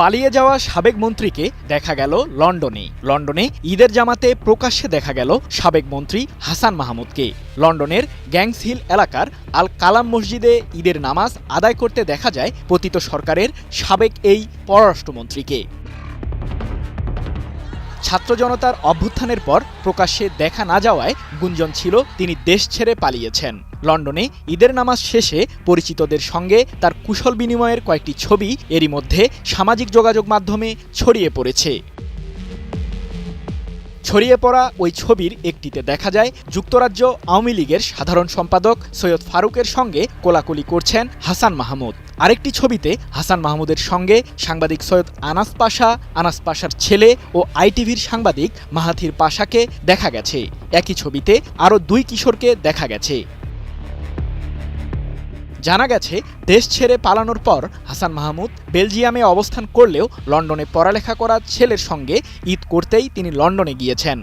পালিয়ে যাওয়া সাবেক মন্ত্রীকে দেখা গেল লন্ডনে। লন্ডনে ঈদের জামাতে প্রকাশ্যে দেখা গেল সাবেক মন্ত্রী হাসান মাহমুদকে। লন্ডনের গ্যাংস হিল এলাকার আল কালাম মসজিদে ঈদের নামাজ আদায় করতে দেখা যায় পতিত সরকারের সাবেক এই পররাষ্ট্রমন্ত্রীকে। ছাত্র জনতার অভ্যুত্থানের পর প্রকাশ্যে দেখা না যাওয়ায় গুঞ্জন ছিল, তিনি দেশ ছেড়ে পালিয়েছেন। লন্ডনে ঈদের নামাজ শেষে পরিচিতদের সঙ্গে তার কুশল বিনিময়ের কয়েকটি ছবি এরই মধ্যে সামাজিক যোগাযোগ মাধ্যমে ছড়িয়ে পড়েছে। ছড়িয়ে পড়া ওই ছবির একটিতে দেখা যায় যুক্তরাজ্য আওয়ামী লীগের সাধারণ সম্পাদক সৈয়দ ফারুকের সঙ্গে কোলাকুলি করছেন হাসান মাহমুদ। আরেকটি ছবিতে হাসান মাহমুদের সঙ্গে সাংবাদিক সৈয়দ আনাস পাশা, আনাস পাশার ছেলে ও আইটিভির সাংবাদিক মাহাথির পাশাকে দেখা গেছে। একই ছবিতে আরও দুই কিশোরকে দেখা গেছে। জানা গেছে, দেশ ছেড়ে পালানোর পর হাসান মাহমুদ বেলজিয়ামে অবস্থান করলেও লন্ডনে পড়ালেখা করা ছেলের সঙ্গে ঈদ করতেই তিনি লন্ডনে গিয়েছেন।